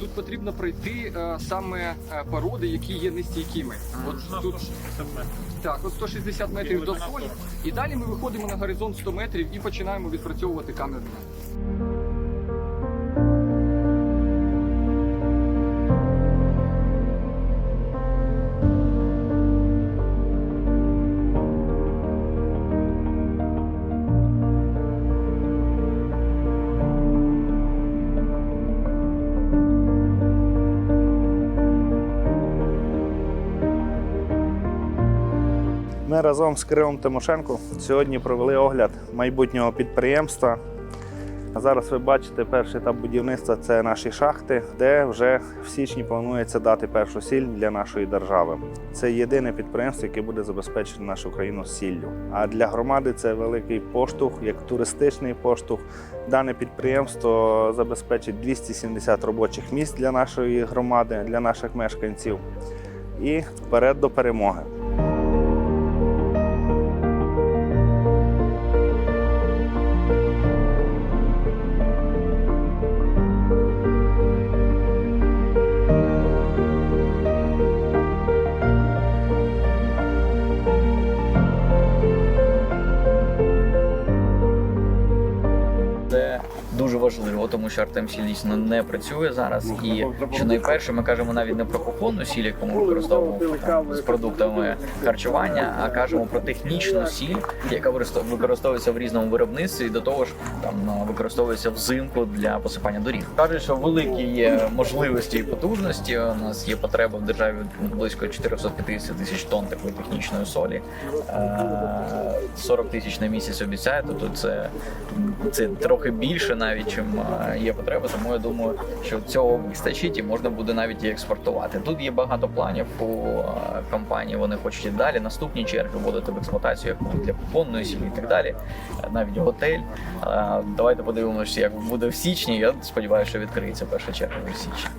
тут потрібно пройти е, саме е, породи, які є нестійкими. От тут так, от 160 метрів до солі, і далі ми виходимо на горизонт 100 метрів і починаємо відпрацьовувати камеру. Ми разом з Кирилом Тимошенко сьогодні провели огляд майбутнього підприємства. Зараз ви бачите перший етап будівництва це наші шахти, де вже в січні планується дати першу сіль для нашої держави. Це єдине підприємство, яке буде забезпечити нашу країну сіллю. А для громади це великий поштовх, як туристичний поштовх. Дане підприємство забезпечить 270 робочих місць для нашої громади, для наших мешканців. І вперед до перемоги. there. Це дуже важливо, тому що Артем Сіль дійсно не працює зараз. І що найперше, ми кажемо навіть не про кухонну сіль, яку ми використовуємо там, з продуктами харчування, а кажемо про технічну сіль, яка використовується в різному виробництві, і до того ж там використовується взимку для посипання доріг. Кажуть, що великі є можливості і потужності. У нас є потреба в державі близько 450 тисяч тонн такої технічної солі. Е, 40 тисяч на місяць обіцяє, тобто це, це трохи більше навіть, чим є потреба. Тому я думаю, що цього вистачить і можна буде навіть і експортувати. Тут є багато планів е, компанії. Вони хочуть і далі наступні черги вводити в експлуатацію, як для купонної сім'ї і так далі. Навіть готель. Давайте подивимося, як буде в січні. Я сподіваюся, що відкриється перша черга в січні.